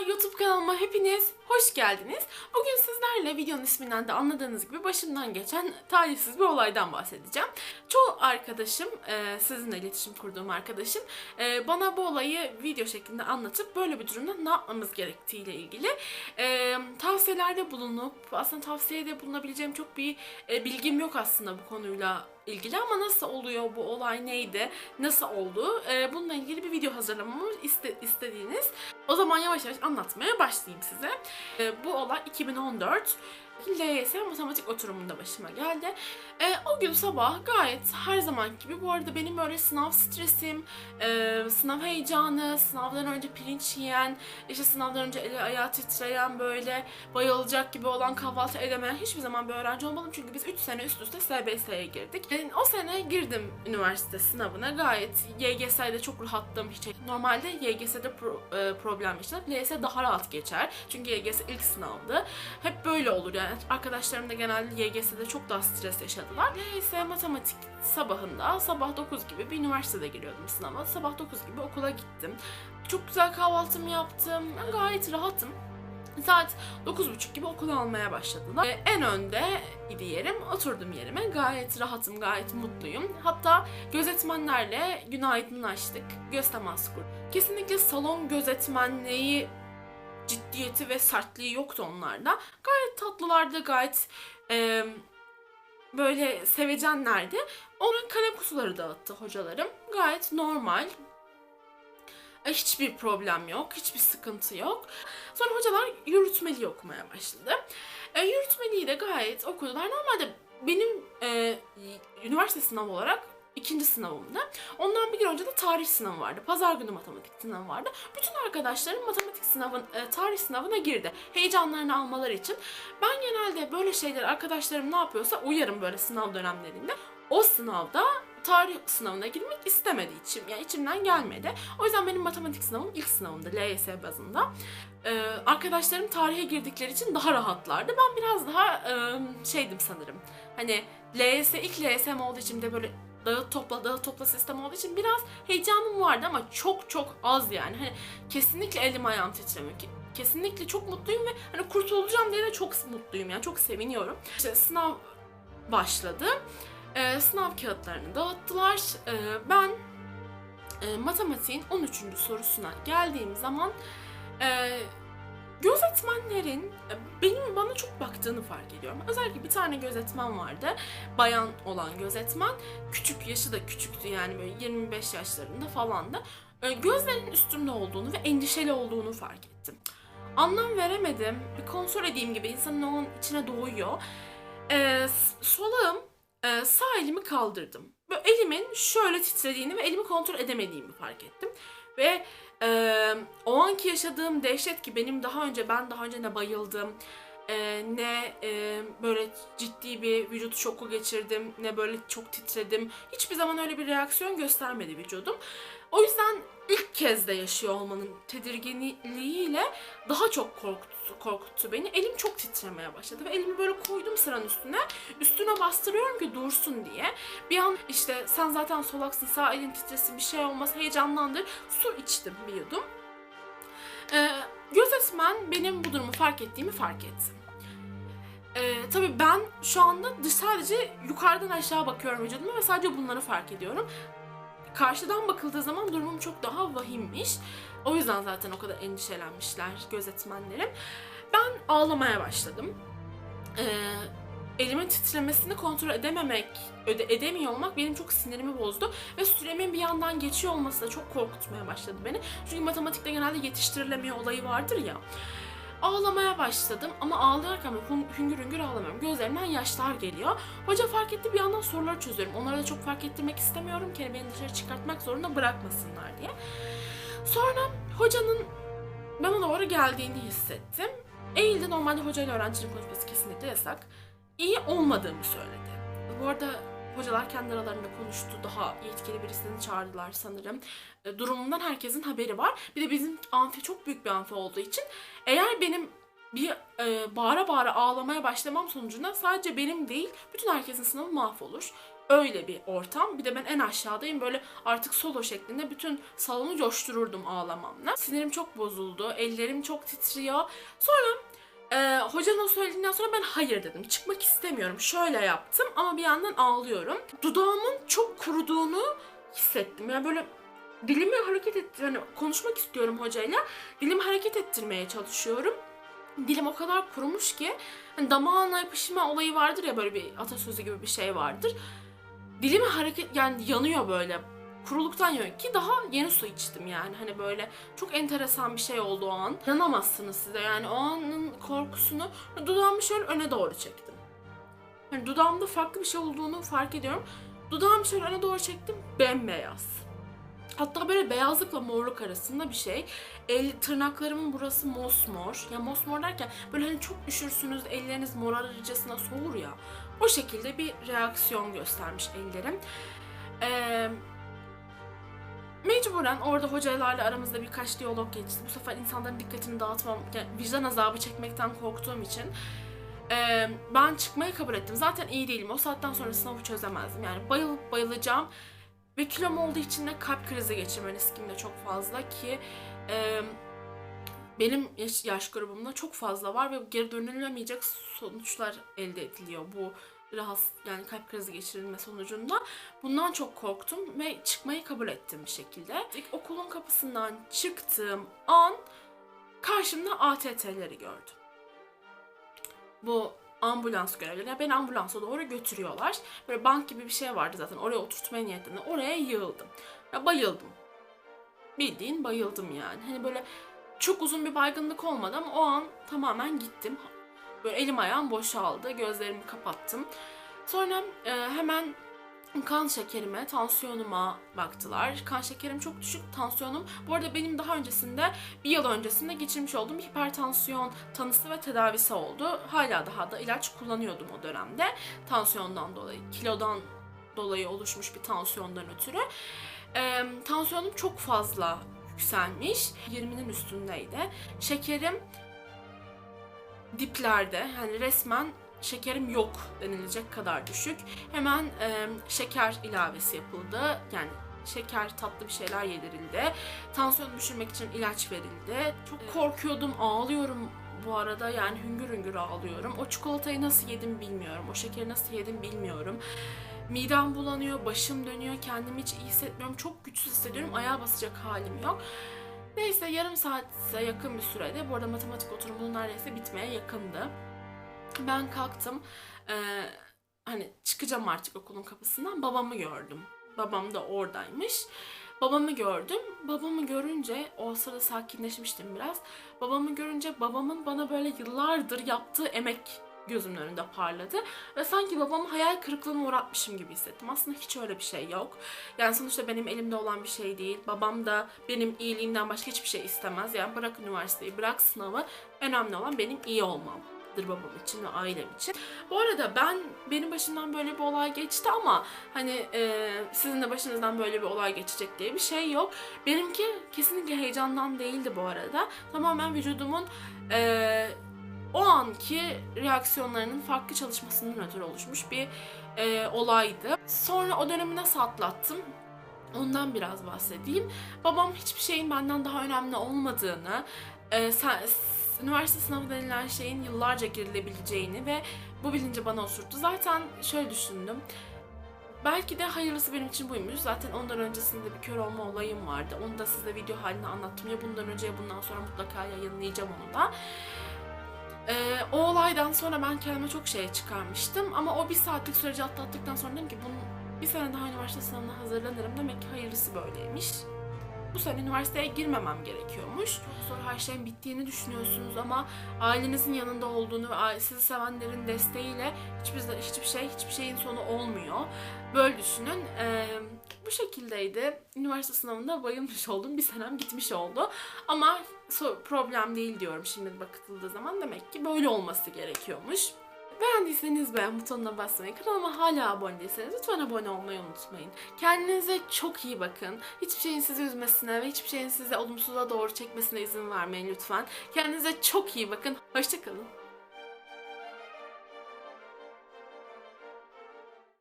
YouTube kanalıma hepiniz hoş geldiniz. Bugün sizlerle videonun isminden de anladığınız gibi başımdan geçen talihsiz bir olaydan bahsedeceğim. Çoğu arkadaşım, e, sizinle iletişim kurduğum arkadaşım e, bana bu olayı video şeklinde anlatıp böyle bir durumda ne yapmamız gerektiğiyle ilgili e, tavsiyelerde bulunup aslında tavsiyede bulunabileceğim çok bir bilgim yok aslında bu konuyla ilgili ama nasıl oluyor bu olay neydi, nasıl oldu e, bununla ilgili bir video hazırlamamı iste, istediğiniz o zaman yavaş yavaş anlatmaya başlayayım size. E, bu olay 2014 LYS matematik oturumunda başıma geldi. E, o gün sabah gayet her zaman gibi bu arada benim böyle sınav stresim, e, sınav heyecanı, sınavdan önce pirinç yiyen, işte sınavdan önce eli ayağı titreyen böyle bayılacak gibi olan kahvaltı edemeyen hiçbir zaman bir öğrenci olmadım. Çünkü biz 3 sene üst üste SBS'ye girdik. E, o sene girdim üniversite sınavına gayet YGS'de çok rahattım. Hiç normalde YGS'de pro, e, problem yaşanır. LYS daha rahat geçer. Çünkü YGS ilk sınavdı. Hep böyle olur yani. Arkadaşlarım da genelde YGS'de çok daha stres yaşadılar. LYS matematik sabahında sabah 9 gibi bir üniversitede giriyordum sınava. Sabah 9 gibi okula gittim. Çok güzel kahvaltımı yaptım. Ben gayet rahatım. Saat 9.30 gibi okula almaya başladılar. Ee, en önde idi yerim. Oturdum yerime. Gayet rahatım, gayet mutluyum. Hatta gözetmenlerle günaydınlaştık. Göz teması kurduk. Kesinlikle salon gözetmenliği ciddiyeti ve sertliği yoktu onlarda. Gayet tatlılardı, gayet e, böyle sevecenlerdi. Ona kalem kutuları dağıttı hocalarım. Gayet normal. E, Hiçbir problem yok, hiçbir sıkıntı yok. Sonra hocalar yürütmeli okumaya başladı. E, yürütmeliyi de gayet okudular. Normalde benim e, üniversite sınavı olarak ikinci sınavımda. Ondan bir gün önce de tarih sınavı vardı. Pazar günü matematik sınavı vardı. Bütün arkadaşlarım matematik sınavın, e, tarih sınavına girdi. Heyecanlarını almaları için. Ben genelde böyle şeyler arkadaşlarım ne yapıyorsa uyarım böyle sınav dönemlerinde. O sınavda tarih sınavına girmek istemedi içim. Yani içimden gelmedi. O yüzden benim matematik sınavım ilk sınavımdı LYS bazında. Ee, arkadaşlarım tarihe girdikleri için daha rahatlardı. Ben biraz daha e, şeydim sanırım. Hani LYS ilk LYS'm olduğu için de böyle dağıt topla dağıt topla sistem olduğu için biraz heyecanım vardı ama çok çok az yani. Hani kesinlikle elim ayağım titremiyor. Ke- Kesinlikle çok mutluyum ve hani kurtulacağım diye de çok mutluyum yani çok seviniyorum. İşte sınav başladı. Ee, sınav kağıtlarını dağıttılar. Ee, ben e, matematiğin 13. sorusuna geldiğim zaman e, gözetmenlerin benim bana çok baktığını fark ediyorum. Özellikle bir tane gözetmen vardı. Bayan olan gözetmen. Küçük, yaşı da küçüktü yani böyle 25 yaşlarında falan da. E, gözlerinin üstümde olduğunu ve endişeli olduğunu fark ettim. Anlam veremedim. Bir kontrol edeyim gibi insanın onun içine doğuyor. E, s- solağım e, sağ elimi kaldırdım. Böyle elimin şöyle titrediğini ve elimi kontrol edemediğimi fark ettim. Ve e, o anki yaşadığım dehşet ki benim daha önce ben daha önce ne bayıldım e, ne e, böyle ciddi bir vücut şoku geçirdim ne böyle çok titredim. Hiçbir zaman öyle bir reaksiyon göstermedi vücudum. O yüzden ilk kez de yaşıyor olmanın tedirginliğiyle daha çok korkuttu, korkuttu beni. Elim çok titremeye başladı ve elimi böyle koydum sıranın üstüne. Üstüne bastırıyorum ki dursun diye. Bir an işte sen zaten solaksın sağ elin titresin bir şey olmaz heyecanlandır. Su içtim bir yudum. Ee, gözetmen benim bu durumu fark ettiğimi fark etti. Ee, tabii ben şu anda sadece yukarıdan aşağı bakıyorum vücuduma ve sadece bunları fark ediyorum. Karşıdan bakıldığı zaman durumum çok daha vahimmiş. O yüzden zaten o kadar endişelenmişler gözetmenlerim. Ben ağlamaya başladım. Ee, elimin titremesini kontrol edememek, öde, edemiyor olmak benim çok sinirimi bozdu. Ve süremin bir yandan geçiyor olması da çok korkutmaya başladı beni. Çünkü matematikte genelde yetiştirilemiyor olayı vardır ya. Ağlamaya başladım ama böyle hüng- hüngür hüngür ağlamıyorum. Gözlerimden yaşlar geliyor. Hoca fark etti bir yandan soruları çözüyorum. Onlara da çok fark ettirmek istemiyorum ki beni dışarı çıkartmak zorunda bırakmasınlar diye. Sonra hocanın bana doğru geldiğini hissettim. Eğildi normalde hocayla öğrencinin konuşması kesinlikle yasak. İyi olmadığımı söyledi. Bu arada hocalar kendi aralarında konuştu. Daha yetkili birisini çağırdılar sanırım. E, herkesin haberi var. Bir de bizim amfi çok büyük bir amfi olduğu için eğer benim bir e, bağıra bağıra ağlamaya başlamam sonucunda sadece benim değil bütün herkesin sınavı mahvolur. öyle bir ortam. Bir de ben en aşağıdayım. Böyle artık solo şeklinde bütün salonu coştururdum ağlamamla. Sinirim çok bozuldu. Ellerim çok titriyor. Sonra e, hocanın söylediğinden sonra ben hayır dedim. Çıkmak istemiyorum. Şöyle yaptım ama bir yandan ağlıyorum. Dudağımın çok kuruduğunu hissettim. Yani böyle dilimi hareket ettir, hani konuşmak istiyorum hocayla. Dilimi hareket ettirmeye çalışıyorum. Dilim o kadar kurumuş ki hani damağına yapışma olayı vardır ya böyle bir atasözü gibi bir şey vardır. Dilimi hareket yani yanıyor böyle. Kuruluktan yanıyor ki daha yeni su içtim yani hani böyle çok enteresan bir şey oldu o an. İnanamazsınız size yani o anın korkusunu dudağımı şöyle öne doğru çektim. Hani dudağımda farklı bir şey olduğunu fark ediyorum. Dudağımı şöyle öne doğru çektim bembeyaz. Hatta böyle beyazlıkla morluk arasında bir şey. El tırnaklarımın burası mosmor. Ya mosmor derken böyle hani çok üşürsünüz elleriniz morarıcasına soğur ya. O şekilde bir reaksiyon göstermiş ellerim. Eee Mecburen orada hocalarla aramızda birkaç diyalog geçti. Bu sefer insanların dikkatini dağıtmam, yani vicdan azabı çekmekten korktuğum için eee, ben çıkmayı kabul ettim. Zaten iyi değilim. O saatten sonra sınavı çözemezdim. Yani bayılıp bayılacağım. Ve kilom olduğu için de kalp krizi geçirme riskim de çok fazla ki eee, benim yaş, yaş grubumda çok fazla var ve geri dönülemeyecek sonuçlar elde ediliyor bu rahatsız yani kalp krizi geçirilme sonucunda. Bundan çok korktum ve çıkmayı kabul ettim bir şekilde. İlk okulun kapısından çıktığım an karşımda ATT'leri gördüm. Bu ambulans görevlileri. Yani beni ambulansa doğru götürüyorlar. Böyle bank gibi bir şey vardı zaten. Oraya oturtmaya niyetlendi. Oraya yığıldım. Ya bayıldım. Bildiğin bayıldım yani. Hani böyle çok uzun bir baygınlık olmadı ama o an tamamen gittim. Böyle elim ayağım boşaldı. Gözlerimi kapattım. Sonra e, hemen kan şekerime, tansiyonuma baktılar. Kan şekerim çok düşük, tansiyonum. Bu arada benim daha öncesinde, bir yıl öncesinde geçirmiş olduğum hipertansiyon tanısı ve tedavisi oldu. Hala daha da ilaç kullanıyordum o dönemde. Tansiyondan dolayı, kilodan dolayı oluşmuş bir tansiyondan ötürü. Ee, tansiyonum çok fazla yükselmiş. 20'nin üstündeydi. Şekerim diplerde. Yani resmen şekerim yok denilecek kadar düşük. Hemen e, şeker ilavesi yapıldı. Yani şeker tatlı bir şeyler yedirildi. Tansiyon düşürmek için ilaç verildi. Çok korkuyordum, ağlıyorum bu arada yani hüngür hüngür ağlıyorum. O çikolatayı nasıl yedim bilmiyorum. O şekeri nasıl yedim bilmiyorum. Midem bulanıyor, başım dönüyor, kendimi hiç iyi hissetmiyorum. Çok güçsüz hissediyorum, ayağa basacak halim yok. Neyse yarım saate yakın bir sürede, bu arada matematik oturumunun neredeyse bitmeye yakındı. Ben kalktım, eee, hani çıkacağım artık okulun kapısından, babamı gördüm. Babam da oradaymış. Babamı gördüm. Babamı görünce, o sırada sakinleşmiştim biraz. Babamı görünce babamın bana böyle yıllardır yaptığı emek gözümün önünde parladı. Ve sanki babamı hayal kırıklığına uğratmışım gibi hissettim. Aslında hiç öyle bir şey yok. Yani sonuçta benim elimde olan bir şey değil. Babam da benim iyiliğimden başka hiçbir şey istemez. Yani bırak üniversiteyi, bırak sınavı. Önemli olan benim iyi olmamdır babam için ve ailem için. Bu arada ben benim başımdan böyle bir olay geçti ama hani e, sizin de başınızdan böyle bir olay geçecek diye bir şey yok. Benimki kesinlikle heyecandan değildi bu arada. Tamamen vücudumun e, o anki reaksiyonlarının farklı çalışmasından ötürü oluşmuş bir e, olaydı. Sonra o dönemi nasıl atlattım? Ondan biraz bahsedeyim. Babam hiçbir şeyin benden daha önemli olmadığını, e, sen, üniversite sınavı denilen şeyin yıllarca girilebileceğini ve bu bilinci bana oturttu. Zaten şöyle düşündüm. Belki de hayırlısı benim için buymuş. Zaten ondan öncesinde bir kör olma olayım vardı. Onu da size video halinde anlattım. Ya bundan önce ya bundan sonra mutlaka yayınlayacağım onu da. Ee, o olaydan sonra ben kendime çok şey çıkarmıştım ama o bir saatlik süreci atlattıktan sonra dedim ki bunun bir sene daha üniversite sınavına hazırlanırım demek ki hayırlısı böyleymiş. Bu sene üniversiteye girmemem gerekiyormuş. Zor her şeyin bittiğini düşünüyorsunuz ama ailenizin yanında olduğunu ve sizi sevenlerin desteğiyle hiçbir, hiçbir şey, hiçbir şeyin sonu olmuyor. Böyle düşünün. Ee, bu şekildeydi. Üniversite sınavında bayılmış oldum. Bir senem gitmiş oldu. Ama problem değil diyorum şimdi bakıldığı zaman. Demek ki böyle olması gerekiyormuş. Beğendiyseniz beğen butonuna basmayı, kanalıma hala abone değilseniz lütfen abone olmayı unutmayın. Kendinize çok iyi bakın. Hiçbir şeyin sizi üzmesine ve hiçbir şeyin sizi olumsuza doğru çekmesine izin vermeyin lütfen. Kendinize çok iyi bakın. Hoşçakalın.